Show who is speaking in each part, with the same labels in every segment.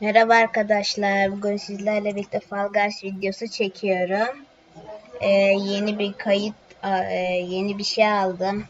Speaker 1: Merhaba arkadaşlar. Bugün sizlerle birlikte Fall videosu çekiyorum. Ee, yeni bir kayıt, e, yeni bir şey aldım.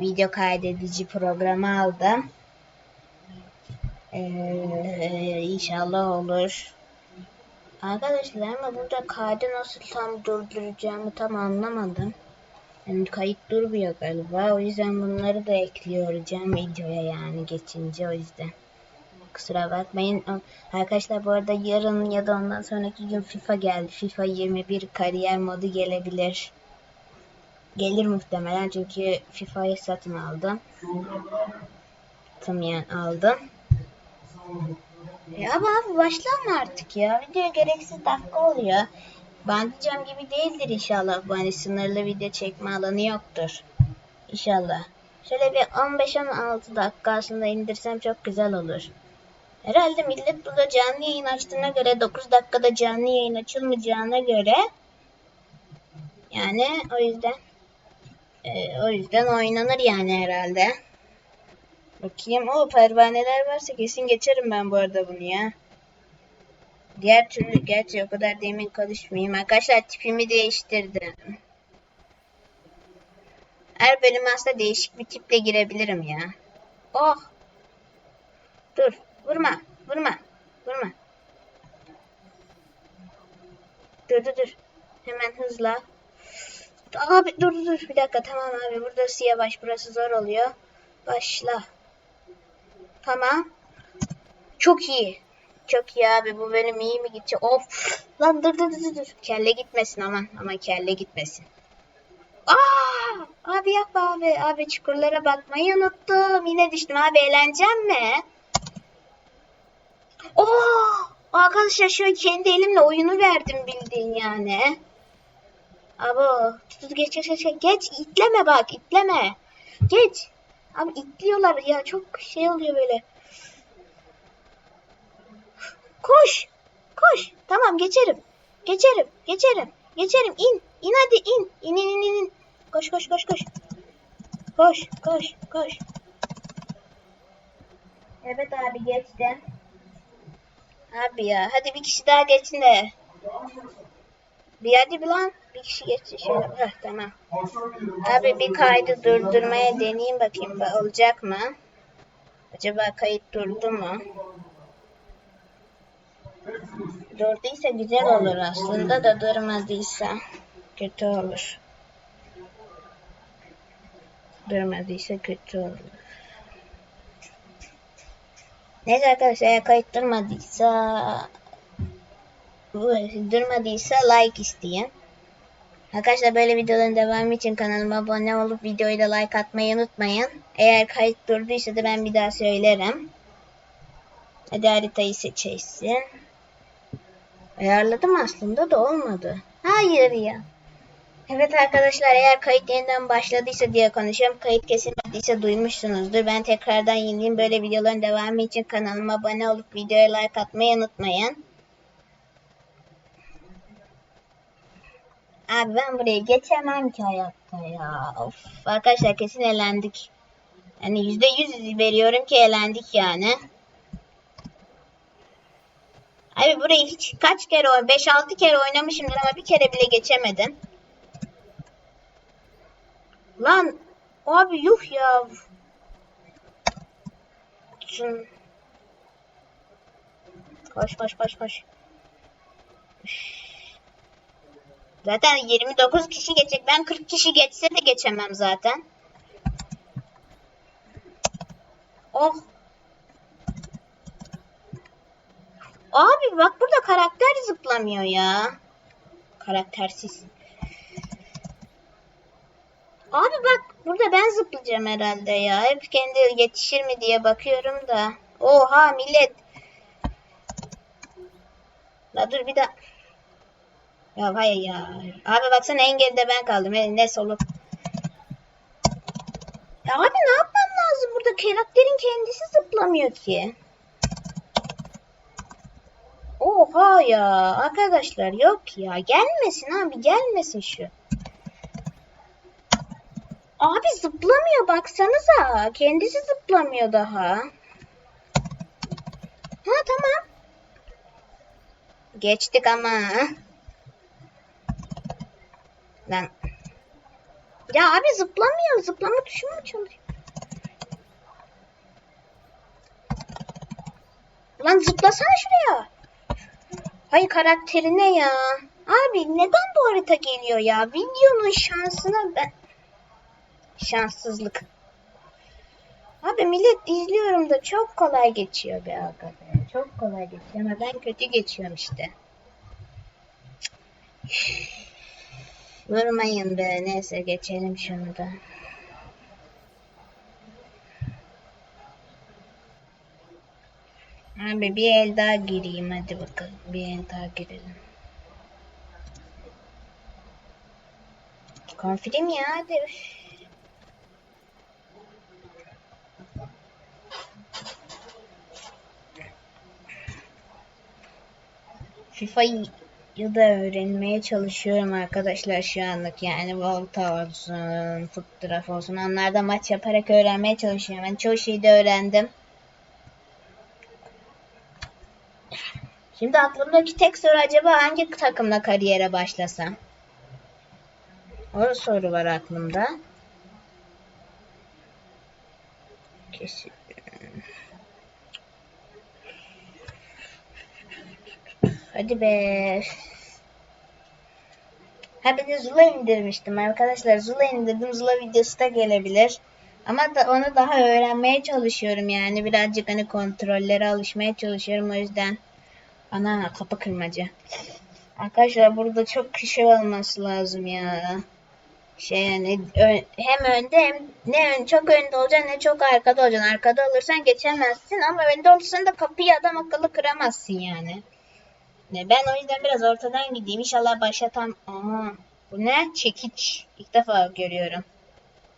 Speaker 1: Video kaydedici programı aldım. Ee, inşallah olur. Arkadaşlar ama burada kaydı nasıl tam durduracağımı tam anlamadım. Yani kayıt durmuyor galiba. O yüzden bunları da ekliyorum videoya yani geçince o yüzden. Kusura bakmayın. Arkadaşlar bu arada yarın ya da ondan sonraki gün FIFA geldi. FIFA 21 kariyer modu gelebilir. Gelir muhtemelen çünkü FIFA'yı satın aldım. Tam yani aldım. Ya ama başlama artık ya. Video gereksiz dakika oluyor. Bandicam gibi değildir inşallah. Bu hani sınırlı video çekme alanı yoktur. İnşallah. Şöyle bir 15-16 dakika aslında indirsem çok güzel olur. Herhalde millet burada canlı yayın açtığına göre 9 dakikada canlı yayın açılmayacağına göre yani o yüzden e, o yüzden oynanır yani herhalde. Bakayım o pervaneler varsa kesin geçerim ben bu arada bunu ya. Diğer türlü gerçi o kadar demin konuşmayayım. Arkadaşlar tipimi değiştirdim. Her bölüm aslında değişik bir tiple girebilirim ya. Oh. Dur. Vurma. Vurma. Vurma. Dur dur dur. Hemen hızla. Abi dur dur. Bir dakika tamam abi. Burası yavaş. Burası zor oluyor. Başla. Tamam. Çok iyi. Çok iyi abi. Bu benim iyi mi gidecek? Of. Lan dur dur dur dur. Kelle gitmesin aman. Aman kelle gitmesin. Aa! Abi yapma abi. Abi çukurlara bakmayı unuttum. Yine düştüm abi. Eğleneceğim mi? Oo! Arkadaşlar şu kendi elimle oyunu verdim bildiğin yani. Abo. Tut geç geç geç. Geç. itleme bak. itleme. Geç. Abi itliyorlar ya. Çok şey oluyor böyle. Koş. Koş. Tamam geçerim. Geçerim. Geçerim. Geçerim. İn. İn hadi in. İn in in in. Koş koş koş koş. Koş koş koş. Evet abi geçtim. Abi ya hadi bir kişi daha geçsin de. Bir hadi bir lan. Bir kişi geçsin şöyle. Heh, tamam. Abi bir kaydı durdurmaya deneyeyim bakayım ba- olacak mı? Acaba kayıt durdu mu? Durduysa güzel olur aslında da durmadıysa kötü olur. Durmadıysa kötü olur. Neyse arkadaşlar eğer kayıt durmadıysa durmadıysa like isteyin. Arkadaşlar böyle videoların devamı için kanalıma abone olup videoyu da like atmayı unutmayın. Eğer kayıt durduysa da ben bir daha söylerim. Hadi haritayı seçesin. Ayarladım aslında da olmadı. Hayır ya. Evet arkadaşlar eğer kayıt yeniden başladıysa diye konuşuyorum. Kayıt kesilmediyse duymuşsunuzdur. Ben tekrardan yenileyim. Böyle videoların devamı için kanalıma abone olup videoya like atmayı unutmayın. Abi ben buraya geçemem ki hayatta ya. Of. Arkadaşlar kesin elendik. Yani yüzde yüz veriyorum ki elendik yani. Abi burayı hiç kaç kere 5-6 kere oynamışımdır ama bir kere bile geçemedim. Lan abi yuh ya. Koş koş koş koş. Zaten 29 kişi geçecek. Ben 40 kişi geçse de geçemem zaten. Oh. Abi bak burada karakter zıplamıyor ya. Karaktersiz. Abi bak burada ben zıplayacağım herhalde ya. Hep kendi yetişir mi diye bakıyorum da. Oha millet. La dur bir daha. Ya hayır ya. Abi baksana en geride ben kaldım. Ne solu. Ya abi ne yapmam lazım burada? Karakterin kendisi zıplamıyor ki. Oha ya. Arkadaşlar yok ya. Gelmesin abi gelmesin şu. Abi zıplamıyor baksanıza. Kendisi zıplamıyor daha. Ha tamam. Geçtik ama. Lan. Ya abi zıplamıyor. Zıplama tuşu mu çalışıyor? Lan zıplasana şuraya. Hayır karakteri ne ya? Abi neden bu harita geliyor ya? Videonun şansına ben... Şanssızlık. Abi millet izliyorum da çok kolay geçiyor be aga. Çok kolay geçiyor ama ben kötü geçiyorum işte. Vurmayın be. Neyse geçelim şunu da. Abi bir el daha gireyim hadi bakalım. Bir el daha girelim. Konfirm ya hadi. üf. FIFA'yı da öğrenmeye çalışıyorum arkadaşlar şu anlık yani Volta olsun, Footdraft olsun onlarda maç yaparak öğrenmeye çalışıyorum. Ben çoğu şeyi de öğrendim. Şimdi aklımdaki tek soru acaba hangi takımla kariyere başlasam? O soru var aklımda. Kesin. Hadi be. Ha bir de Zula indirmiştim arkadaşlar. Zula indirdim. Zula videosu da gelebilir. Ama da onu daha öğrenmeye çalışıyorum yani. Birazcık hani kontrollere alışmaya çalışıyorum o yüzden. Ana kapı kırmacı. Arkadaşlar burada çok kişi olması lazım ya. Şey yani ö- hem önde hem ne ön, çok önde olacaksın ne çok arkada olacaksın. Arkada olursan geçemezsin ama önde olursan da kapıyı adam akıllı kıramazsın yani. Ne ben o yüzden biraz ortadan gideyim. İnşallah başa tam... Aha, bu ne? Çekiç. İlk defa görüyorum.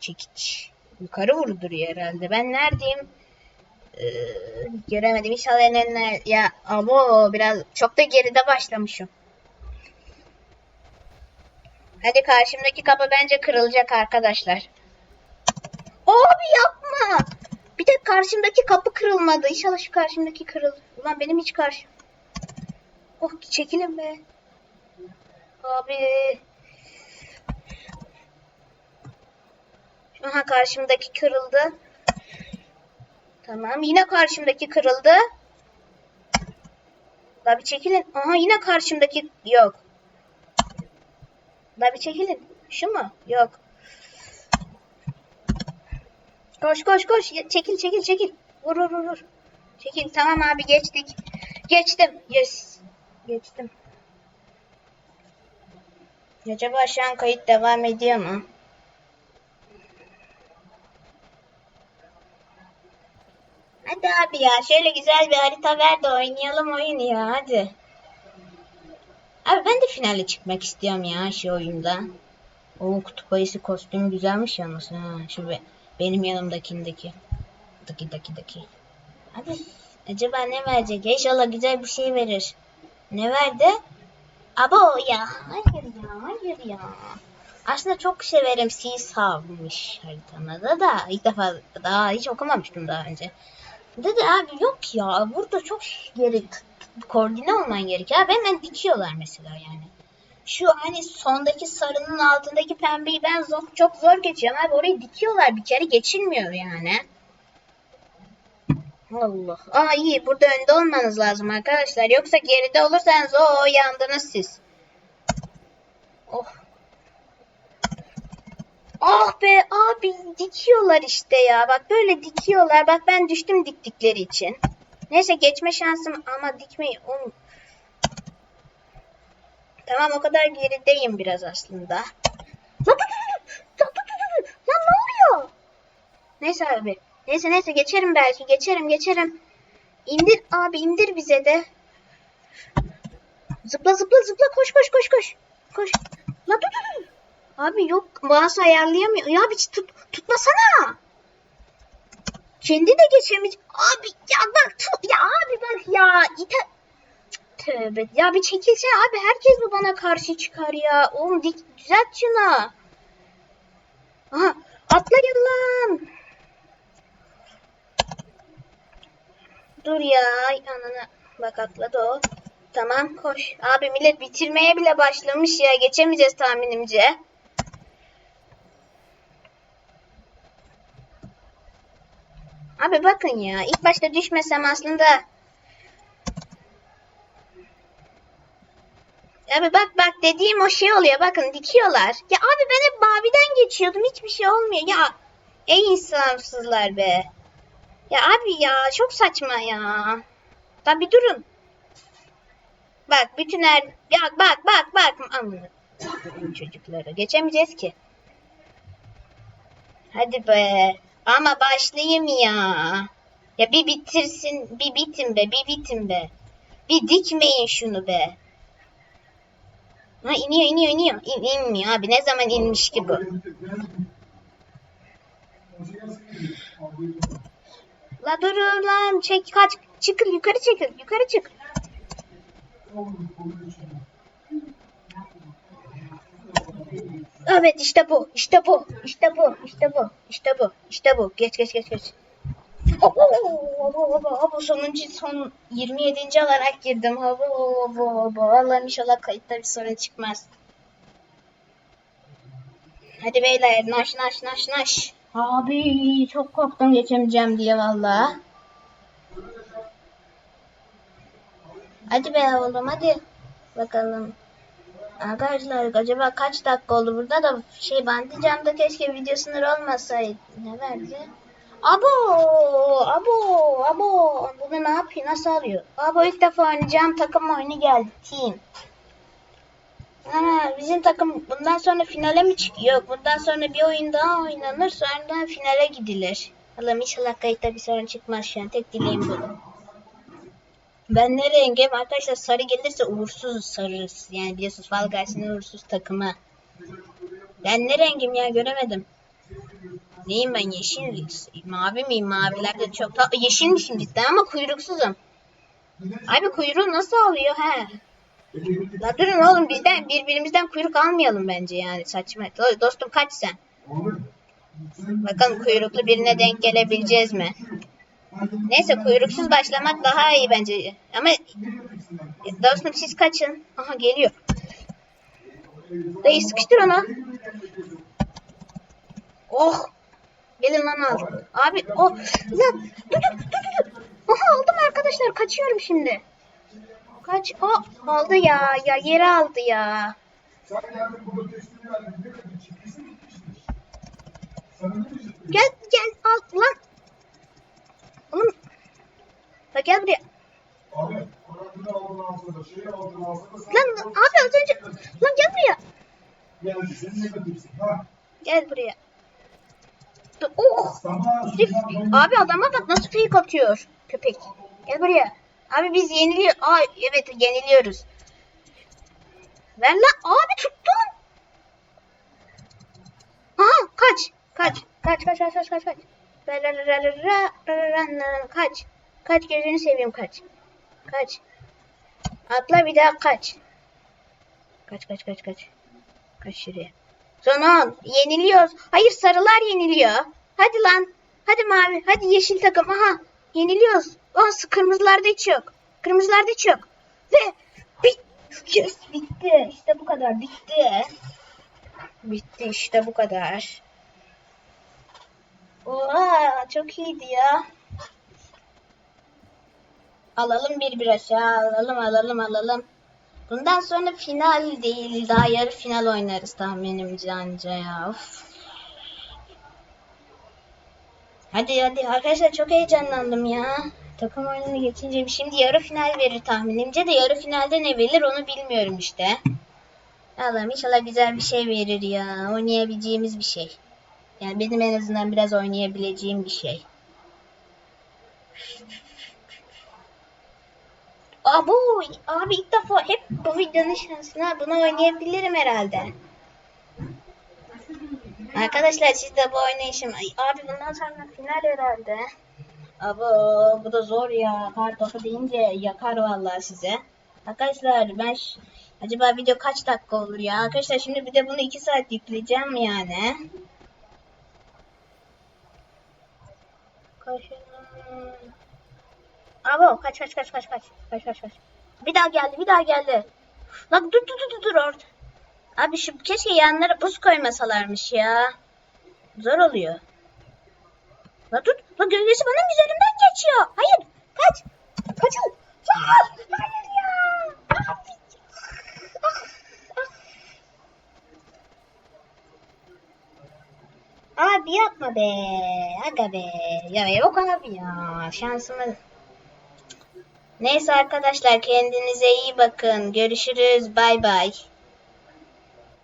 Speaker 1: Çekiç. Yukarı vurduruyor herhalde. Ben neredeyim? Göremedim. İnşallah en önler... Ya abo biraz çok da geride başlamışım. Hadi karşımdaki kapı bence kırılacak arkadaşlar. Abi yapma. Bir de karşımdaki kapı kırılmadı. İnşallah şu karşımdaki kırıl. Ulan benim hiç karşım. Oh çekilin be. Abi. Aha karşımdaki kırıldı. Tamam yine karşımdaki kırıldı. La bir çekilin. Aha yine karşımdaki yok. La bir çekilin. Şu mu? Yok. Koş koş koş. Çekil çekil çekil. Vur vur. vur. Çekil. Tamam abi geçtik. Geçtim. Yes. Geçtim. Acaba şu an kayıt devam ediyor mu? Hadi abi ya şöyle güzel bir harita ver de oynayalım oyunu ya hadi. Abi ben de finale çıkmak istiyorum ya şu oyunda. O kutup ayısı kostümü güzelmiş yalnız. Ha, şu be, benim yanımdakindeki. Daki daki daki. Abi acaba ne verecek? İnşallah güzel bir şey verir. Ne verdi? Abo ya. Hayır ya. Hayır ya. Aslında çok severim Seesaw'mış haritamda da. ilk defa daha hiç okumamıştım daha önce. Dedi abi yok ya burada çok geri koordine olman gerekiyor. Abi hemen dikiyorlar mesela yani. Şu hani sondaki sarının altındaki pembeyi ben zor, çok zor geçiyorum abi orayı dikiyorlar bir kere geçilmiyor yani. Allah. Aa iyi burada önde olmanız lazım arkadaşlar. Yoksa geride olursanız o yandınız siz. Oh. Ah be abi dikiyorlar işte ya. Bak böyle dikiyorlar. Bak ben düştüm diktikleri için. Neyse geçme şansım ama dikmeyi onu... Tamam o kadar gerideyim biraz aslında. Lan ne oluyor? Neyse abi. Neyse neyse geçerim belki. Geçerim geçerim. İndir abi indir bize de. Zıpla zıpla zıpla koş koş koş koş. Koş. La dur dur dur. Abi yok mouse ayarlayamıyor. Ya bir tut, tutmasana. Kendi de geçemeyecek. Abi ya bak tut ya abi bak ya. İte... Tövbe ya bir çekilsene abi herkes mi bana karşı çıkar ya. Oğlum dik, düzelt şunu. Aha atlayın lan. dur ya. Ay, Ananı. Bak atladı o. Tamam koş. Abi millet bitirmeye bile başlamış ya. Geçemeyeceğiz tahminimce. Abi bakın ya. ilk başta düşmesem aslında. Abi bak bak dediğim o şey oluyor. Bakın dikiyorlar. Ya abi ben hep maviden geçiyordum. Hiçbir şey olmuyor. Ya ey insafsızlar be. Ya abi ya çok saçma ya. Tabi durun. Bak bütün her... Ya bak bak bak. Amına koyayım çocukları. Geçemeyeceğiz ki. Hadi be. Ama başlayayım ya. Ya bir bitirsin. Bir bitin be. Bir bitin be. Bir dikmeyin şunu be. Ha iniyor iniyor iniyor. İn, inmiyor abi. Ne zaman inmiş ki bu? La durun lan. Çek kaç. Çıkın yukarı çekil. Yukarı çık. Evet işte bu. İşte bu. İşte bu. İşte bu. İşte bu. İşte bu. Geç geç geç geç. Abo, abo, abo, sonuncu son 27. olarak girdim. Abo, abo, abo. Allah'ım inşallah kayıtta bir sorun çıkmaz. Hadi beyler naş naş naş naş. Abi çok korktum geçemeyeceğim diye valla. Hadi be oğlum hadi. Bakalım. Arkadaşlar acaba kaç dakika oldu burada da şey bandicamda keşke video sınırı olmasaydı. Ne verdi? Abo, abo, abo. Bunu ne yapıyor? Nasıl alıyor? Abo ilk defa oynayacağım takım oyunu geldi. Team. Ha, bizim takım bundan sonra finale mi çıkıyor? Yok, bundan sonra bir oyun daha oynanır. Sonra finale gidilir. Allah'ım inşallah kayıtta bir sorun çıkmaz şu an. Tek dileğim bu. Ben ne rengim? Arkadaşlar sarı gelirse uğursuz sarırız. Yani biliyorsunuz Fall Guys'ın uğursuz takımı. Ben ne rengim ya göremedim. Neyim ben yeşil? Mavi miyim? Maviler de çok... Ta yeşilmişim cidden ama kuyruksuzum. Abi kuyruğu nasıl alıyor he? La durun oğlum bizden birbirimizden kuyruk almayalım bence yani saçma. Do- Dostum kaç sen? Bakalım kuyruklu birine denk gelebileceğiz mi? Neyse kuyruksuz başlamak daha iyi bence. Ama dostum siz kaçın. Aha geliyor. Dayı sıkıştır onu. Oh. Gelin lan al. Abi o. Lan dur dur dur dur. Aha aldım arkadaşlar kaçıyorum şimdi. Kaç? Aa, aldı ya. Ya yeri aldı ya. Gel gel al lan. Oğlum. Ha gel buraya. Lan abi az önce. Lan gel buraya. Gel buraya. Oh. Herif. Abi adama bak nasıl fake atıyor. Köpek. Gel buraya. Abi biz yeniliyor. Aa evet yeniliyoruz. Ver lan. Abi tuttum. Aha kaç. Kaç. Kaç kaç kaç kaç kaç kaç. Kaç. Kaç gözünü seveyim kaç. Kaç. Atla bir daha kaç. Kaç kaç kaç kaç. Kaç şuraya. Son 10. Yeniliyoruz. Hayır sarılar yeniliyor. Hadi lan. Hadi mavi. Hadi yeşil takım. Aha. Yeniliyoruz. Olsun kırmızılarda hiç yok. Kırmızılarda hiç yok. Ve bit yes, bitti. İşte bu kadar. Bitti. Bitti işte bu kadar. Oha çok iyiydi ya. Alalım bir bir aşağı. Alalım alalım alalım. Bundan sonra final değil. Daha yarı final oynarız tahminimce anca ya. Of. Hadi hadi arkadaşlar çok heyecanlandım ya. Takım oyununu geçince şimdi yarı final verir tahminimce de yarı finalde ne verir onu bilmiyorum işte. Allah'ım inşallah güzel bir şey verir ya. Oynayabileceğimiz bir şey. Yani benim en azından biraz oynayabileceğim bir şey. Abo, abi ilk defa hep bu videonun şansına bunu oynayabilirim herhalde. Arkadaşlar siz de bu oynayışım. Ay, abi bundan sonra final herhalde. Abo bu da zor ya. Kar topu deyince yakar vallahi size. Arkadaşlar ben acaba video kaç dakika olur ya? Arkadaşlar şimdi bir de bunu 2 saat yükleyeceğim yani. Koşun. Abo kaç kaç kaç kaç kaç. Kaç kaç kaç. Bir daha geldi bir daha geldi. Lan dur dur dur dur, orada. Abi şu keşke yanlara buz koymasalarmış ya. Zor oluyor. La dur. La gölgesi benim üzerimden geçiyor. Hayır. Kaç. Kaçın. Ya, hayır ya. Abi. Abi yapma be. Aga be. Ya yok abi ya. Şansımız. Neyse arkadaşlar kendinize iyi bakın. Görüşürüz. Bay bay.